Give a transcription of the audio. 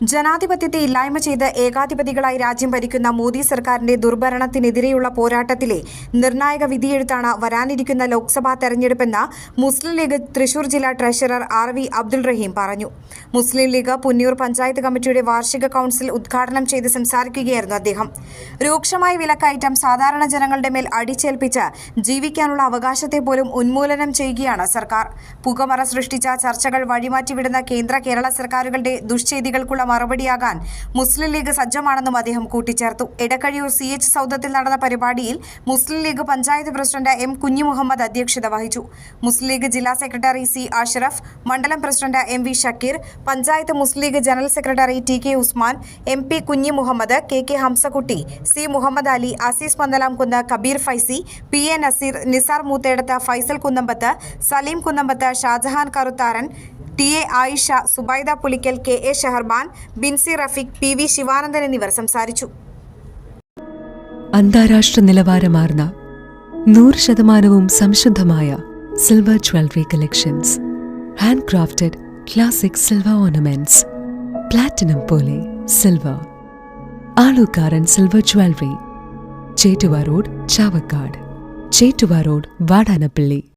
ജനാധിപത്യത്തെ ഇല്ലായ്മ ചെയ്ത് ഏകാധിപതികളായി രാജ്യം ഭരിക്കുന്ന മോദി സർക്കാരിന്റെ ദുർഭരണത്തിനെതിരെയുള്ള പോരാട്ടത്തിലെ നിർണായക വിധിയെഴുത്താണ് വരാനിരിക്കുന്ന ലോക്സഭാ തെരഞ്ഞെടുപ്പെന്ന് മുസ്ലിം ലീഗ് തൃശൂർ ജില്ലാ treasurer R V Abdul Raheem പറഞ്ഞു. മുസ്ലിം ലീഗ് പുന്നിയൂർ പഞ്ചായത്ത് കമ്മിറ്റിയുടെ വാർഷിക കൌൺസിൽ ഉദ്ഘാടനം ചെയ്ത് സംസാരിക്കുകയായിരുന്നു അദ്ദേഹം. രൂക്ഷമായ വിലക്കയറ്റം സാധാരണ ജനങ്ങളുടെ മേൽ അടിച്ചേൽപ്പിച്ച് ജീവിക്കാനുള്ള അവകാശത്തെ പോലും ഉന്മൂലനം ചെയ്യുകയാണ് സർക്കാർ. പുകമറ സൃഷ്ടിച്ച ചർച്ചകൾ വഴിമാറ്റിവിടുന്ന കേന്ദ്ര കേരള സർക്കാരുകളുടെ ദുഷ്ചെയ്തികൾക്കുള്ള മറുപടിയാകാൻ മുസ്ലിം ലീഗ് സജ്ജമാണെന്നും അദ്ദേഹം കൂട്ടിച്ചേർത്തു. എടക്കഴിയൂർ സി എച്ച് സൗദത്തിൽ നടന്ന പരിപാടിയിൽ Muslim League panchayat president M Kunhimuhammed അധ്യക്ഷത വഹിച്ചു. മുസ്ലിം ലീഗ് ജില്ലാ സെക്രട്ടറി സി അഷ്റഫ് മണ്ഡലം president M V Shakeer panchayat Muslim League general secretary T K Usman M P Kunhi Muhammad K K Hamsakutty C Muhammad Ali Azeez Panthalamkunnu Kabeer Faizy P A Naseer Nizar Moothedath Faisal Kunnambath Saleem Kunnambath Shajahan Karutharan T A Ayisha Subaida Pulikkal K A Shaharban Binsy Rafeeq P V Sivanandan എന്നിവർ സംസാരിച്ചു. അന്താരാഷ്ട്ര നിലവാരമാർന്ന നൂറ് ശതമാനവും സംശുദ്ധമായ silver jewellery collections. Hand crafted classic silver ornaments. Platinum പോലെ silver. Alukkaran silver jewellery. Chettuva road Chavakkad. Chettuva road Vadanappally.